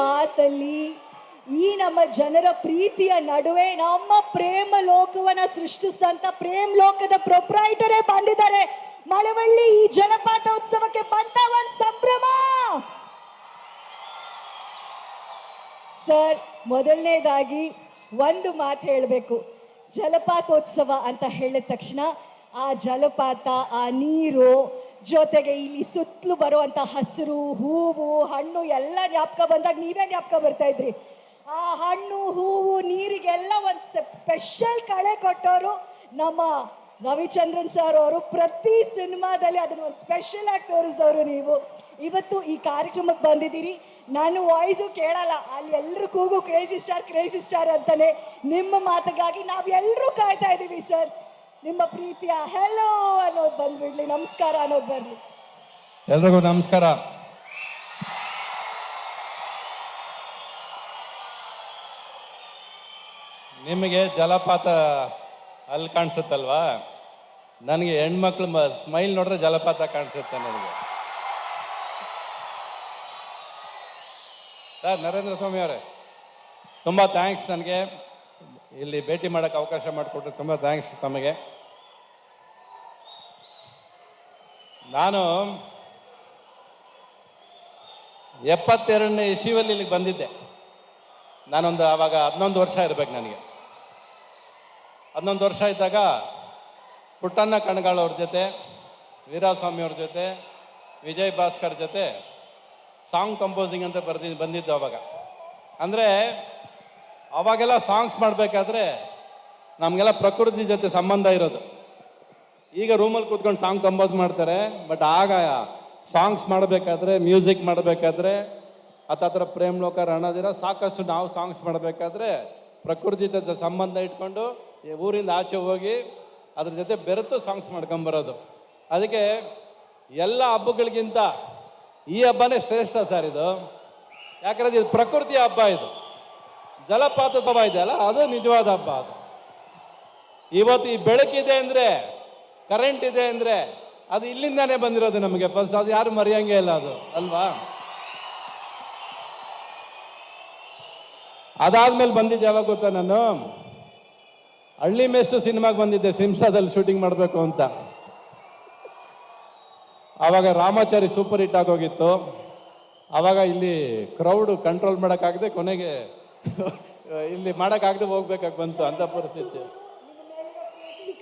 ಮಾತಲ್ಲಿ ಈ ನಮ್ಮ ಜನರ ಪ್ರೀತಿಯ ನಡುವೆ ನಮ್ಮ ಪ್ರೇಮ ಲೋಕವನ್ನ ಸೃಷ್ಟಿಸಿದಂತ ಪ್ರೇಮ್ ಲೋಕದ ಪ್ರೊಪ್ರೈಟರೇ ಬಂದಿದ್ದಾರೆ. ಮಳವಳ್ಳಿ ಈ ಜನಪಾತ ಉತ್ಸವಕ್ಕೆ ಬಂತ ಒಂದ್ ಸಂಭ್ರಮ. ಸರ್, ಮೊದಲನೇದಾಗಿ ಒಂದು ಮಾತು ಹೇಳಬೇಕು. ಜಲಪಾತೋತ್ಸವ ಅಂತ ಹೇಳಿದ ತಕ್ಷಣ ಆ ಜಲಪಾತ, ಆ ನೀರು ಜೊತೆಗೆ ಇಲ್ಲಿ ಸುತ್ತಲೂ ಬರುವಂಥ ಹಸಿರು, ಹೂವು, ಹಣ್ಣು ಎಲ್ಲ ಜ್ಞಾಪಕ ಬಂದಾಗ ನೀವೇ ಜ್ಞಾಪಕ ಬರ್ತಾ ಇದ್ರಿ. ಆ ಹಣ್ಣು, ಹೂವು, ನೀರಿಗೆಲ್ಲ ಒಂದು ಸ್ಪೆಷಲ್ ಕಳೆ ಕೊಟ್ಟವರು ನಮ್ಮ ರವಿಚಂದ್ರನ್ ಸರ್ ಅವರು. ಪ್ರತಿ ಸಿನಿಮಾದಲ್ಲಿ ಅದನ್ನ ಒಂದು ಸ್ಪೆಷಲ್ ಆಗಿ ತೋರಿಸಿದವರು ನೀವು. ಇವತ್ತು ಈ ಕಾರ್ಯಕ್ರಮಕ್ಕೆ ಬಂದಿದ್ದೀರಿ. ನಾನು ವಾಯ್ಸು ಕೇಳಲ್ಲ. ಅಲ್ಲಿ ಎಲ್ಲರೂ ಕೂಗು ಕ್ರೇಜಿ ಸ್ಟಾರ್ ಕ್ರೇಜಿ ಸ್ಟಾರ್ ಅಂತಾನೆ ನಿಮ್ಮ ಮಾತಿಗಾಗಿ ನಾವು ಎಲ್ಲರೂ ಕಾಯ್ತಾ ಇದ್ದೀವಿ ಸರ್ ನಿಮ್ಮ ಪ್ರೀತಿಯ ಹೆಲೋ ಅನ್ನೋದು ಬಂದ್ಬಿಡ್ಲಿ, ನಮಸ್ಕಾರ ಅನ್ನೋದು ಬರಲಿ. ಎಲ್ರಿಗೂ ನಮಸ್ಕಾರ. ನಿಮಗೆ ಜಲಪಾತ ಅಲ್ಲಿ ಕಾಣಿಸುತ್ತಲ್ವಾ? ನನಗೆ ಹೆಣ್ಮಕ್ಳು ಸ್ಮೈಲ್ ನೋಡ್ರೆ ಜಲಪಾತ ಕಾಣಿಸುತ್ತೆ ನನಗೆ. ಸರ್, ನರೇಂದ್ರ ಸ್ವಾಮಿ ಅವರೇ, ತುಂಬ ಥ್ಯಾಂಕ್ಸ್ ನನಗೆ. ಇಲ್ಲಿ ಭೇಟಿ ಮಾಡೋಕ್ಕೆ ಅವಕಾಶ ಮಾಡಿಕೊಟ್ರೆ ತುಂಬ ಥ್ಯಾಂಕ್ಸ್ ತಮಗೆ. ನಾನು ಎಪ್ಪತ್ತೆರಡನೇ ಇಶಿವಲ್ಲಿ ಇಲ್ಲಿಗೆ ಬಂದಿದ್ದೆ. ನಾನೊಂದು ಆವಾಗ ಹನ್ನೊಂದು ವರ್ಷ ಇರಬೇಕು ನನಗೆ. ಹನ್ನೊಂದು ವರ್ಷ ಇದ್ದಾಗ ಪುಟ್ಟಣ್ಣ ಕಣ್ಗಾಳವ್ರ ಜೊತೆ, ವೀರಸ್ವಾಮಿ ಅವ್ರ ಜೊತೆ, ವಿಜಯ್ ಭಾಸ್ಕರ್ ಜೊತೆ ಸಾಂಗ್ ಕಂಪೋಸಿಂಗ್ ಅಂತ ಬರ್ದಿ, ಬಂದಿದ್ದು ಅವಾಗ ಅಂದರೆ ಅವಾಗೆಲ್ಲ ಸಾಂಗ್ಸ್ ಮಾಡಬೇಕಾದ್ರೆ ನಮಗೆಲ್ಲ ಪ್ರಕೃತಿ ಜೊತೆ ಸಂಬಂಧ ಇರೋದು. ಈಗ ರೂಮಲ್ಲಿ ಕೂತ್ಕೊಂಡು ಸಾಂಗ್ ಕಂಪೋಸ್ ಮಾಡ್ತಾರೆ ಬಟ್ ಆಗ ಸಾಂಗ್ಸ್ ಮಾಡಬೇಕಾದ್ರೆ ಮ್ಯೂಸಿಕ್ ಮಾಡಬೇಕಾದ್ರೆ ಹತ್ರ ಪ್ರೇಮ್ ಲೋಕ ರಣದಿರ ಸಾಕಷ್ಟು ನಾವು ಸಾಂಗ್ಸ್ ಮಾಡಬೇಕಾದ್ರೆ, ಪ್ರಕೃತಿ ಜೊತೆ ಸಂಬಂಧ ಇಟ್ಕೊಂಡು ಈ ಊರಿಂದ ಆಚೆ ಹೋಗಿ ಅದ್ರ ಜೊತೆ ಬೆರೆತು ಸಾಂಗ್ಸ್ ಮಾಡ್ಕೊಂಬರೋದು. ಅದಕ್ಕೆ ಎಲ್ಲ ಹಬ್ಬಗಳಿಗಿಂತ ಈ ಹಬ್ಬನೇ ಶ್ರೇಷ್ಠ ಸರ್ ಇದು. ಯಾಕಂದ್ರೆ ಇದು ಪ್ರಕೃತಿ ಹಬ್ಬ ಇದು. ಜಲಪಾತದ ಹಬ್ಬ ಇದೆಯಲ್ಲ, ಅದು ನಿಜವಾದ ಹಬ್ಬ ಅದು. ಇವತ್ತು ಈ ಬೆಳಕಿದೆ ಅಂದರೆ ಕರೆಂಟ್ ಇದೆ ಅಂದರೆ ಅದು ಇಲ್ಲಿಂದಾನೇ ಬಂದಿರೋದು ನಮಗೆ ಫಸ್ಟ್ ಅದು ಯಾರು ಮರೆಯಂಗೆ ಇಲ್ಲ ಅದು. ಅಲ್ವಾ? ಅದಾದ್ಮೇಲೆ ಬಂದಿದ್ದೆ ಯಾವಾಗ ಗೊತ್ತಾ ನಾನು? ಹಳ್ಳಿ ಮೇಷ್ಟು ಸಿನಿಮಾಗೆ ಬಂದಿದ್ದೆ ಸಿಂಸಾದಲ್ಲಿ ಶೂಟಿಂಗ್ ಮಾಡಬೇಕು ಅಂತ. ಆವಾಗ ರಾಮಾಚಾರಿ ಸೂಪರ್ ಹಿಟ್ ಆಗೋಗಿತ್ತು. ಆವಾಗ ಇಲ್ಲಿ ಕ್ರೌಡ್ ಕಂಟ್ರೋಲ್ ಮಾಡೋಕ್ಕಾಗದೆ ಕೊನೆಗೆ ಇಲ್ಲಿ ಮಾಡೋಕ್ಕಾಗದೆ ಹೋಗ್ಬೇಕಾಗಿ ಬಂತು ಅಂತ ಪರಿಸ್ಥಿತಿ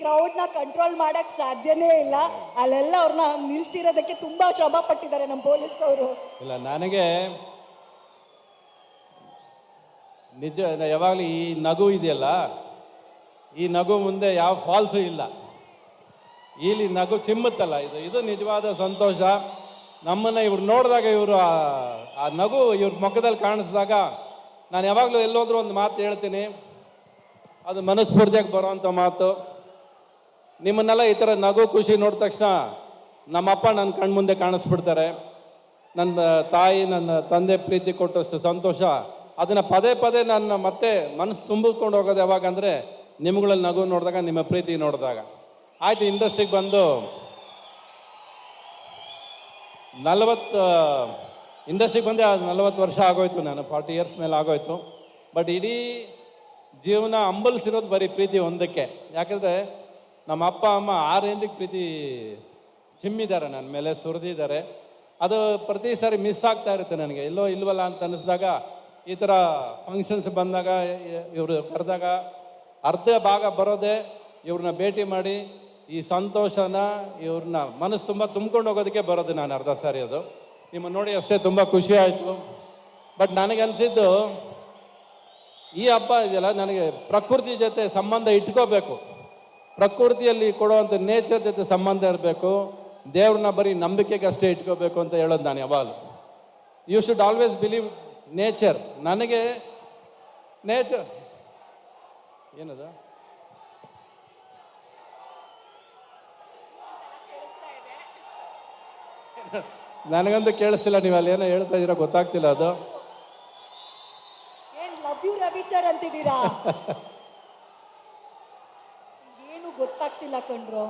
ಕ್ರೌಡ್ನ ಕಂಟ್ರೋಲ್ ಮಾಡೋಕ್ಕೆ ಸಾಧ್ಯನೇ ಇಲ್ಲ. ಅಲ್ಲೆಲ್ಲ ಅವ್ರನ್ನ ನಿಲ್ಸಿರೋದಕ್ಕೆ ತುಂಬಾ ಶ್ರಮ ಪಟ್ಟಿದ್ದಾರೆ ನಮ್ಮ ಪೊಲೀಸ್ ಅವರು. ಇಲ್ಲ, ನನಗೆ ನಿಜ ಯಾವಾಗಲೂ ಈ ನಗು ಇದೆಯಲ್ಲ, ಈ ನಗು ಮುಂದೆ ಯಾವ ಫಾಲ್ಸು ಇಲ್ಲ. ಇಲ್ಲಿ ನಗು ಚಿಮ್ಮುತ್ತಲ್ಲ, ಇದು ಇದು ನಿಜವಾದ ಸಂತೋಷ. ನಮ್ಮನ್ನು ಇವ್ರು ನೋಡಿದಾಗ ಇವರು ಆ ನಗು ಇವ್ರ ಮುಖದಲ್ಲಿ ಕಾಣಿಸಿದಾಗ ನಾನು ಯಾವಾಗಲೂ ಎಲ್ಲೋದ್ರೂ ಒಂದು ಮಾತು ಹೇಳ್ತೀನಿ. ಅದು ಮನಸ್ಫೂರ್ತಿಯಾಗಿ ಬರೋವಂಥ ಮಾತು. ನಿಮ್ಮನ್ನೆಲ್ಲ ಈ ಥರ ನಗು ಖುಷಿ ನೋಡಿದ ತಕ್ಷಣ ನಮ್ಮಪ್ಪ ನನ್ನ ಕಣ್ಮುಂದೆ ಕಾಣಿಸ್ಬಿಡ್ತಾರೆ. ನನ್ನ ತಾಯಿ ನನ್ನ ತಂದೆ ಪ್ರೀತಿ ಕೊಟ್ಟಷ್ಟು ಸಂತೋಷ. ಅದನ್ನು ಪದೇ ಪದೇ ನನ್ನ ಮತ್ತೆ ಮನಸ್ಸು ತುಂಬಿಕೊಂಡು ಹೋಗೋದು ಯಾವಾಗ ಅಂದರೆ ನಿಮ್ಗಳಲ್ಲಿ ನಗು ನೋಡಿದಾಗ, ನಿಮ್ಮ ಪ್ರೀತಿ ನೋಡಿದಾಗ. ಆಯಿತು ಇಂಡಸ್ಟ್ರಿಗೆ ಬಂದು ನಲವತ್ತು ಇಂಡಸ್ಟ್ರಿಗೆ ಬಂದೆ ನಲವತ್ತು ವರ್ಷ ಆಗೋಯ್ತು ನಾನು ಫಾರ್ಟಿ ಇಯರ್ಸ್ ಮೇಲೆ ಆಗೋಯ್ತು. ಬಟ್ ಇಡೀ ಜೀವನ ಅಂಬಲ್ಸಿರೋದು ಬರೀ ಪ್ರೀತಿ ಒಂದಕ್ಕೆ. ಯಾಕಂದರೆ ನಮ್ಮ ಅಪ್ಪ, ಅಮ್ಮ ಆ ಪ್ರೀತಿ ಚಿಮ್ಮಿದ್ದಾರೆ, ನನ್ನ ಮೇಲೆ ಸುರಿದಿದ್ದಾರೆ. ಅದು ಪ್ರತಿ ಸಾರಿ ಮಿಸ್ ಆಗ್ತಾ ಇರುತ್ತೆ ನನಗೆ. ಎಲ್ಲೋ ಇಲ್ವಲ್ಲ ಅಂತ ಅನ್ನಿಸ್ದಾಗ, ಈ ಥರ ಫಂಕ್ಷನ್ಸ್ ಬಂದಾಗ, ಇವರು ಕರೆದಾಗ ಅರ್ಧ ಭಾಗ ಬರೋದೆ ಇವ್ರನ್ನ ಭೇಟಿ ಮಾಡಿ, ಈ ಸಂತೋಷನ ಇವ್ರನ್ನ ಮನಸ್ಸು ತುಂಬ ತುಂಬ್ಕೊಂಡು ಹೋಗೋದಕ್ಕೆ ಬರೋದು ನಾನು ಅರ್ಧ ಸಾರಿ ಅದು. ನಿಮ್ಮ ನೋಡಿ ಅಷ್ಟೇ ತುಂಬ ಖುಷಿ ಆಯಿತು. ಬಟ್ ನನಗೆ ಅನಿಸಿದ್ದು, ಈ ಹಬ್ಬ ಇದೆಯಲ್ಲ, ನನಗೆ ಪ್ರಕೃತಿ ಜೊತೆ ಸಂಬಂಧ ಇಟ್ಕೋಬೇಕು. ಪ್ರಕೃತಿಯಲ್ಲಿ ಕೊಡುವಂಥ ನೇಚರ್ ಜೊತೆ ಸಂಬಂಧ ಇರಬೇಕು. ದೇವ್ರನ್ನ ಬರೀ ನಂಬಿಕೆಗೆ ಅಷ್ಟೇ ಇಟ್ಕೋಬೇಕು ಅಂತ ಹೇಳೋದು ನಾನು ಯಾವಾಗಲೂ. You should always believe nature ನನಗೆ ನೇಚರ್ ಏನದ? ನನಗಂತೂ ಕೇಳಿಸ್ತಿಲ್ಲ ನೀವು ಅಲ್ಲಿ ಏನೋ ಹೇಳ್ತಾ ಇದ್ದೀರಾ ಗೊತ್ತಾಗ್ತಿಲ್ಲ ಅದು. ಏನ್ ಲವ್ ಯು ರವಿ ಸರ್ ಅಂತಿದ್ದೀರಾ ಏನು ಗೊತ್ತಾಗ್ತಿಲ್ಲ ಕಣ್ರು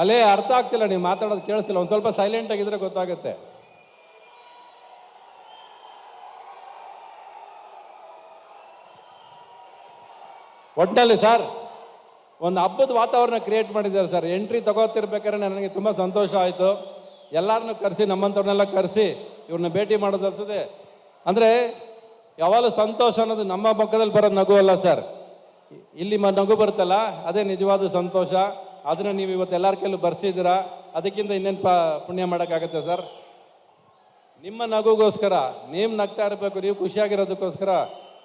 ಅಲ್ಲೇ ಅರ್ಥ ಆಗ್ತಿಲ್ಲ, ನೀವು ಮಾತಾಡೋದು ಕೇಳಿಸಿಲ್ಲ. ಒಂದು ಸ್ವಲ್ಪ ಸೈಲೆಂಟ್ ಆಗಿದ್ರೆ ಗೊತ್ತಾಗುತ್ತೆ. ಒಟ್ಟಿನಲ್ಲಿ ಸರ್, ಒಂದು ಹಬ್ಬದ ವಾತಾವರಣ ಕ್ರಿಯೇಟ್ ಮಾಡಿದ್ದಾರೆ ಸರ್. ಎಂಟ್ರಿ ತಗೋತಿರ್ಬೇಕಾದ್ರೆ ನನಗೆ ತುಂಬ ಸಂತೋಷ ಆಯಿತು. ಎಲ್ಲರನ್ನೂ ಕರೆಸಿ, ನಮ್ಮಂಥವ್ರನ್ನೆಲ್ಲ ಕರೆಸಿ. ಇವ್ರನ್ನ ಭೇಟಿ ಮಾಡೋದು ಅನ್ಸುತ್ತೆ. ಅಂದರೆ ಯಾವಾಗಲೂ ಸಂತೋಷ ಅನ್ನೋದು ನಮ್ಮ ಪಕ್ಕದಲ್ಲಿ ಬರೋ ನಗು ಅಲ್ಲ ಸರ್. ಇಲ್ಲಿ ಮ ನಗು ಬರುತ್ತಲ್ಲ, ಅದೇ ನಿಜವಾದ ಸಂತೋಷ. ಅದನ್ನು ನೀವು ಇವತ್ತು ಎಲ್ಲರ ಕೈಲೂ ಬರ್ಸಿದ್ದೀರಾ? ಅದಕ್ಕಿಂತ ಇನ್ನೇನು ಪ ಪುಣ್ಯ ಮಾಡೋಕ್ಕಾಗತ್ತೆ ಸರ್? ನಿಮ್ಮ ನಗುಗೋಸ್ಕರ, ನೀವು ನಗ್ತಾ ಇರಬೇಕು, ನೀವು ಖುಷಿಯಾಗಿರೋದಕ್ಕೋಸ್ಕರ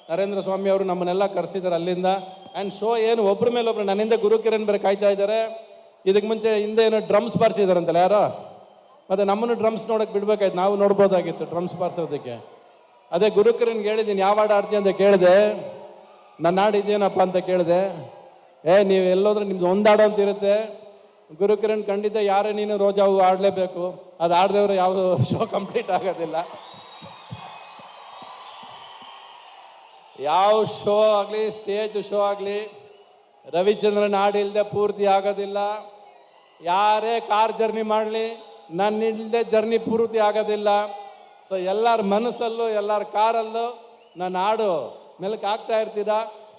ನರೇಂದ್ರ ಸ್ವಾಮಿ ಅವರು ನಮ್ಮನ್ನೆಲ್ಲ ಕರೆಸಿದ್ದಾರೆ ಅಲ್ಲಿಂದ. ಆ್ಯಂಡ್ ಶೋ ಏನು ಒಬ್ಬರ ಮೇಲೆ ಒಬ್ರು ನನ್ನಿಂದ ಗುರು ಕಿರಣ್ ಬೇರೆ ಕಾಯ್ತಾ ಇದ್ದಾರೆ. ಇದಕ್ಕೆ ಮುಂಚೆ ಹಿಂದೆ ಏನೋ ಡ್ರಮ್ಸ್ ಬಾರಿಸಿದಾರಂತಲ್ಲ, ಯಾರೋ? ಮತ್ತು ನಮ್ಮನ್ನು ಡ್ರಮ್ಸ್ ನೋಡೋಕೆ ಬಿಡ್ಬೇಕಾಯ್ತು. ನಾವು ನೋಡ್ಬೋದಾಗಿತ್ತು ಡ್ರಮ್ಸ್ ಬಾರಿಸೋದಕ್ಕೆ ಅದೇ ಗುರುಕರನ್ಗೆ ಹೇಳಿದ್ದೀನಿ ಯಾವ ಹಾಡು ಆಡ್ತೀಯ ಅಂತ ಕೇಳಿದೆ. ನನ್ನ ಹಾಡು ಇದೇನಪ್ಪ? ಅಂತ ಕೇಳಿದೆ. ಏ, ನೀವು ಎಲ್ಲೋದ್ರೆ ನಿಮ್ದು ಒಂದು ಹಾಡು ಅಂತ ಇರುತ್ತೆ. ಗುರುಕಿರಣ್ ಖಂಡಿತ ಯಾರೇ ನೀನು ರೋಜಾ ಹೂ ಆಡಲೇಬೇಕು ಅದು ಆಡ್ದವ್ರೆ ಯಾವ ಶೋ ಕಂಪ್ಲೀಟ್ ಆಗೋದಿಲ್ಲ. ಯಾವ ಶೋ ಆಗಲಿ ಸ್ಟೇಜ್ ಶೋ ಆಗಲಿ, ರವಿಚಂದ್ರನ್ ಹಾಡಿಲ್ದೆ ಪೂರ್ತಿ ಆಗೋದಿಲ್ಲ. ಯಾರೇ ಕಾರ್ ಜರ್ನಿ ಮಾಡಲಿ ನನ್ನ ಇಲ್ಲದೆ ಜರ್ನಿ ಪೂರ್ತಿ ಆಗೋದಿಲ್ಲ. ಸೊ ಎಲ್ಲರ ಮನಸ್ಸಲ್ಲೂ, ಎಲ್ಲರ ಕಾರಲ್ಲೂ ನನ್ನ ಹಾಡು ಮೆಲುಕು ಹಾಕ್ತಾ ಇರ್ತೀರ.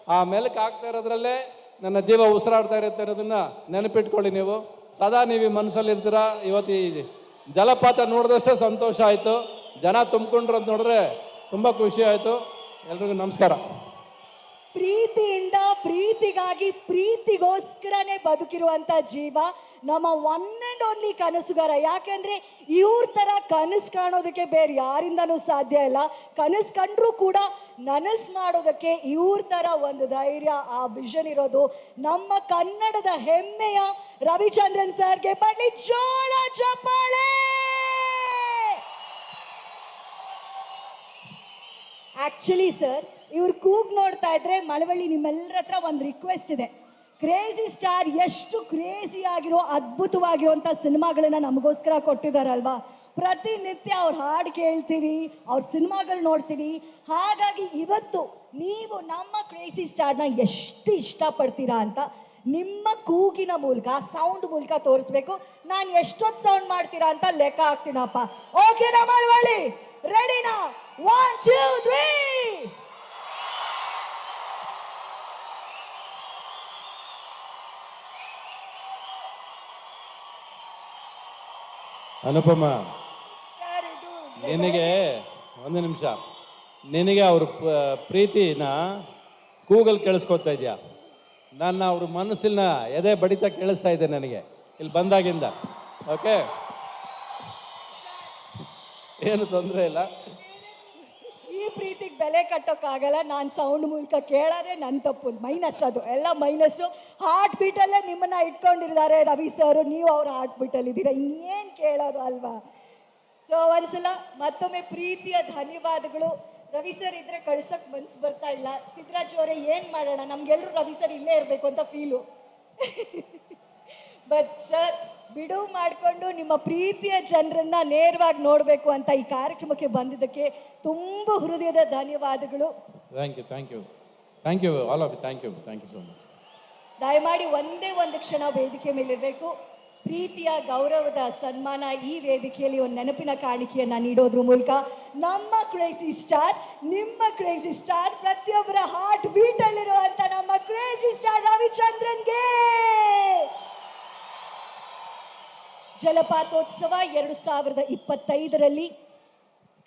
ಆ ಮೆಲುಕು ಹಾಕ್ತಾ ಇರೋದ್ರಲ್ಲೇ ನನ್ನ ಜೀವ ಉಸಿರಾಡ್ತಾ ಇರುತ್ತೆ ಅನ್ನೋದನ್ನ ನೆನಪಿಟ್ಕೊಳ್ಳಿ ನೀವು. ಸದಾ ನೀವು ಮನಸ್ಸಲ್ಲಿ ಇರ್ತೀರಾ. ಇವತ್ತು ಈ ಜಲಪಾತ ನೋಡಿದಷ್ಟೇ ಸಂತೋಷ ಆಯಿತು. ಜನ ತುಂಬಿಕೊಂಡ್ರು ಅಂತ ನೋಡಿದ್ರೆ ತುಂಬ ಖುಷಿ ಆಯಿತು. ಎಲ್ರಿಗೂ ನಮಸ್ಕಾರ. ಪ್ರೀತಿಯಿಂದ ಪ್ರೀತಿಗಾಗಿ ಪ್ರೀತಿಗೋಸ್ಕರನೇ ಬದುಕಿರುವಂತ ಜೀವ. ನಮ್ಮ ಒನ್ ಆ್ಯಂಡ್ ಓನ್ಲಿ ಕನಸುಗಾರ. ಯಾಕೆಂದರೆ ಇವ್ರ ಥರ ಕನಸು ಕಾಣೋದಕ್ಕೆ ಬೇರೆ ಯಾರಿಂದನೂ ಸಾಧ್ಯ ಇಲ್ಲ. ಕನಸು ಕಂಡ್ರೂ ಕೂಡ ನನಸು ಮಾಡೋದಕ್ಕೆ ಇವ್ರ ಥರ ಒಂದು ಧೈರ್ಯ, ಆ ವಿಷನ್ ಇರೋದು ನಮ್ಮ ಕನ್ನಡದ ಹೆಮ್ಮೆಯ ರವಿಚಂದ್ರನ್ ಸರ್ಗೆ ಬರಲಿ ಜೋರ ಚಪ್ಪಾಳೆ! ಆ್ಯಕ್ಚುಲಿ ಸರ್ ಇವ್ರು ಕೂಗ್ ನೋಡ್ತಾ ಇದ್ರೆ ಮಳವಳ್ಳಿ ನಿಮ್ಮೆಲ್ಲರ ಹತ್ರ ಒಂದು ರಿಕ್ವೆಸ್ಟ್ ಇದೆ. ಕ್ರೇಜಿ ಸ್ಟಾರ್ ಎಷ್ಟು ಕ್ರೇಜಿ ಆಗಿರೋ ಅದ್ಭುತವಾಗಿರುವಂಥ ಸಿನಿಮಾಗಳನ್ನ ನಮಗೋಸ್ಕರ ಕೊಟ್ಟಿದಾರಲ್ವಾ? ಪ್ರತಿನಿತ್ಯ ಅವ್ರ ಹಾಡು ಕೇಳ್ತೀವಿ, ಅವ್ರ ಸಿನಿಮಾಗಳು ನೋಡ್ತೀವಿ. ಹಾಗಾಗಿ ಇವತ್ತು ನೀವು ನಮ್ಮ ಕ್ರೇಜಿ ಸ್ಟಾರ್ನ ಎಷ್ಟು ಇಷ್ಟಪಡ್ತೀರಾ ಅಂತ ನಿಮ್ಮ ಕೂಗಿನ ಮೂಲಕ ಸೌಂಡ್ ಮೂಲಕ ತೋರಿಸ್ಬೇಕು. ನಾನು ಎಷ್ಟೊತ್ತು ಸೌಂಡ್ ಮಾಡ್ತೀರಾ ಅಂತ ಲೆಕ್ಕ ಹಾಕ್ತೀನಪ್ಪ. ಓಕೆನಾ ಮಾಡುವಳ್ಳಿ ರೆಡಿನಾ ಒನ್ ಟೂ ತ್ರೀ ಅನುಪಮ ನಿನಗೆ ಒಂದು ನಿಮಿಷ. ನಿನಗೆ ಅವ್ರ ಪ್ರೀತಿನ ಕೂಗಲ್ ಕೇಳಿಸ್ಕೊತಾ ಇದೆಯಾ? ನನ್ನ ಅವ್ರ ಮನಸ್ಸಿನ ಎದೆ ಬಡಿತ ಕೇಳಿಸ್ತಾ ಇದೆ ನನಗೆ. ಇಲ್ಲಿ ಬಂದಾಗಿಂದ. ಓಕೆ ಏನು ತೊಂದರೆ ಇಲ್ಲ. ಪ್ರೀತಿಗೆ ಬೆಲೆ ಕಟ್ಟೋಕ್ಕಾಗಲ್ಲ. ನಾನು ಸೌಂಡ್ ಮೂಲಕ ಕೇಳಾದ್ರೆ ನನ್ನ ತಪ್ಪು. ಮೈನಸ್ ಅದು. ಎಲ್ಲ ಮೈನಸ್ಸು ಹಾರ್ಟ್ ಬೀಟಲ್ಲೇ ನಿಮ್ಮನ್ನ ಇಟ್ಕೊಂಡಿದ್ದಾರೆ ರವಿ ಸರ್ ನೀವು ಅವ್ರ ಹಾರ್ಟ್ ಬೀಟಲ್ಲಿ ಇದ್ದೀರಾ. ಇನ್ನೇನು ಕೇಳೋದು ಅಲ್ವಾ? ಸೊ ಒಂದ್ಸಲ ಮತ್ತೊಮ್ಮೆ ಪ್ರೀತಿಯ ಧನ್ಯವಾದಗಳು. ರವಿ ಸರ್ ಇದ್ರೆ ಕಳ್ಸಕ್ ಮನ್ಸು ಬರ್ತಾ ಇಲ್ಲ. ಸಿದ್ದರಾಜ್ ಅವರೇ, ಏನು ಮಾಡೋಣ? ನಮ್ಗೆಲ್ಲರೂ ರವಿ ಸರ್ ಇಲ್ಲೇ ಇರಬೇಕು ಅಂತ ಫೀಲು ಬಟ್ ಸರ್ ಬಿಡುವು ಮಾಡಿಕೊಂಡು ನಿಮ್ಮ ಪ್ರೀತಿಯ ಜನರನ್ನ ನೇರವಾಗಿ ನೋಡಬೇಕು ಅಂತ ಈ ಕಾರ್ಯಕ್ರಮಕ್ಕೆ ಬಂದಿದ್ದಕ್ಕೆ ತುಂಬ ಹೃದಯದ ಧನ್ಯವಾದಗಳು. Thank you thank you thank you all of thank you thank you so much ದಯಮಾಡಿ ಒಂದೇ ಒಂದು ಕ್ಷಣ ವೇದಿಕೆ ಮೇಲಿರಬೇಕು. ಪ್ರೀತಿಯ ಗೌರವದ ಸನ್ಮಾನ ಈ ವೇದಿಕೆಯಲ್ಲಿ ಒಂದು ನೆನಪಿನ ಕಾಣಿಕೆಯನ್ನ ನೀಡೋದ್ರ ಮೂಲಕ ನಮ್ಮ ಕ್ರೇಜಿ ಸ್ಟಾರ್ ನಿಮ್ಮ ಕ್ರೇಜಿ ಸ್ಟಾರ್ ಪ್ರತಿಯೊಬ್ಬರ ಹಾರ್ಟ್ ಬೀಟಲ್ಲಿರುವಂಥ ನಮ್ಮ ಕ್ರೇಜಿ ಸ್ಟಾರ್ ರವಿಚಂದ್ರನ್ಗೆ! ಜಲಪಾತೋತ್ಸವ ಎರಡು ಸಾವಿರದ ಇಪ್ಪತ್ತೈದರಲ್ಲಿ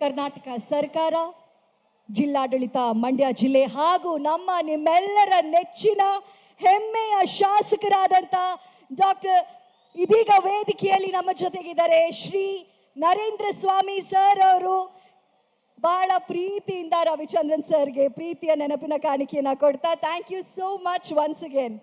ಕರ್ನಾಟಕ ಸರ್ಕಾರ, ಜಿಲ್ಲಾಡಳಿತ ಮಂಡ್ಯ ಜಿಲ್ಲೆ ಹಾಗೂ ನಮ್ಮ ನಿಮ್ಮೆಲ್ಲರ ನೆಚ್ಚಿನ ಹೆಮ್ಮೆಯ ಶಾಸಕರಾದಂಥ ಡಾಕ್ಟರ್ ಇದೀಗ ವೇದಿಕೆಯಲ್ಲಿ ನಮ್ಮ ಜೊತೆಗಿದ್ದಾರೆ ಶ್ರೀ ನರೇಂದ್ರ ಸ್ವಾಮಿ ಸರ್ ಅವರು. ಬಹಳ ಪ್ರೀತಿಯಿಂದ ರವಿಚಂದ್ರನ್ ಸರ್ಗೆ ಪ್ರೀತಿಯ ನೆನಪಿನ ಕಾಣಿಕೆಯನ್ನು ಕೊಡ್ತಾ thank you so much once again